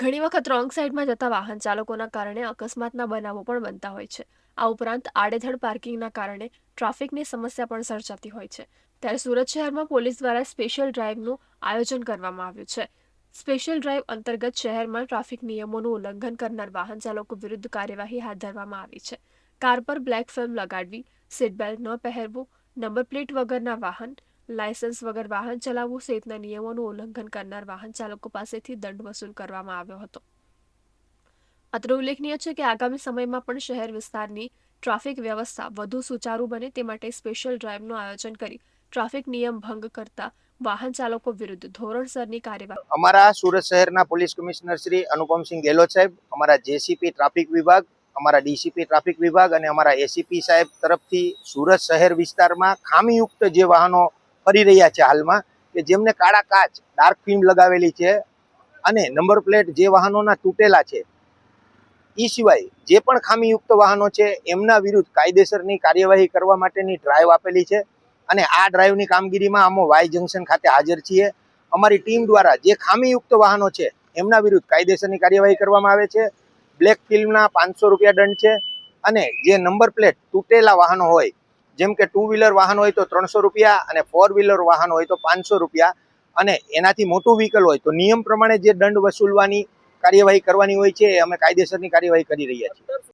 ઘણી વખત રોંગ સાઈડમાં જતા વાહન ચાલકોના કારણે અકસ્માતના બનાવો પણ બનતા હોય છે. આ ઉપરાંત આડેધડ પાર્કિંગના કારણે ટ્રાફિકની સમસ્યા પણ સર્જાતી હોય છે. ત્યારે સુરત શહેરમાં પોલીસ દ્વારા સ્પેશિયલ ડ્રાઇવનું આયોજન કરવામાં આવ્યું છે. સ્પેશિયલ ડ્રાઇવ અંતર્ગત શહેરમાં ટ્રાફિક નિયમોનું ઉલ્લંઘન કરનાર વાહન ચાલકો વિરુદ્ધ કાર્યવાહી હાથ ધરવામાં આવી છે. કાર પર બ્લેક ફિલ્મ લગાડવી, સીટ બેલ્ટ ન પહેરવું, નંબર પ્લેટ વગરના વાહન લાયસન્સ વગર વાહન ચલાવવું સહિતના નિયમોનું ઉલ્લંઘન કરનાર વાહન ચાલકો પાસેથી દંડ વસૂલ કરવામાં આવ્યો હતો. અત્રે ઉલ્લેખનીય છે કે આગામી સમયમાં પણ શહેર વિસ્તારની ટ્રાફિક વ્યવસ્થા વધુ સુચારુ બને તે માટે સ્પેશિયલ ડ્રાઇવનું આયોજન કરી ટ્રાફિક નિયમ ભંગ કરતા વાહન ચાલકો વિરુદ્ધ ધોરણસરની કાર્યવાહી અમારા સુરત શહેરના પોલીસ કમિશનર શ્રી અનુપમસિંહ ગેહલોત સાહેબ, અમારા જેસીપી ટ્રાફિક વિભાગ, અમારા ડીસીપી ટ્રાફિક વિભાગ અને અમારા એસીપી સાહેબ તરફથી સુરત શહેર વિસ્તારમાં ખામીયુક્ત જે વાહનો ફરી રહ્યા છે હાલમાં કે જેમને કાળા કાચ ડાર્ક ફિલ્મ લગાવેલી છે અને નંબર પ્લેટ જે વાહનોના તૂટેલા છે એ સિવાય જે પણ ખામીયુક્ત વાહનો છે, એમના વિરુદ્ધ કાયદેસરની કાર્યવાહી કરવા માટેની ડ્રાઈવ આપેલી છે અને આ ડ્રાઈવની કામગીરીમાં અમે વાય જંકશન ખાતે હાજર છીએ. અમારી ટીમ દ્વારા જે ખામીયુક્ત વાહનો છે, એમના વિરુદ્ધ કાયદેસરની કાર્યવાહી કરવામાં આવે છે. બ્લેક ફિલ્મના પાંચસો રૂપિયા દંડ છે અને જે નંબર પ્લેટ તૂટેલા વાહનો હોય જેમ કે ટુ વ્હીલર વાહન હોય તો ત્રણસો રૂપિયા અને ફોર વ્હીલર વાહન હોય તો પાંચસો રૂપિયા. અને એનાથી મોટું વ્હીકલ હોય તો નિયમ પ્રમાણે જે દંડ વસૂલવાની કાર્યવાહી કરવાની હોય છે, એ અમે કાયદેસરની કાર્યવાહી કરી રહ્યા છીએ.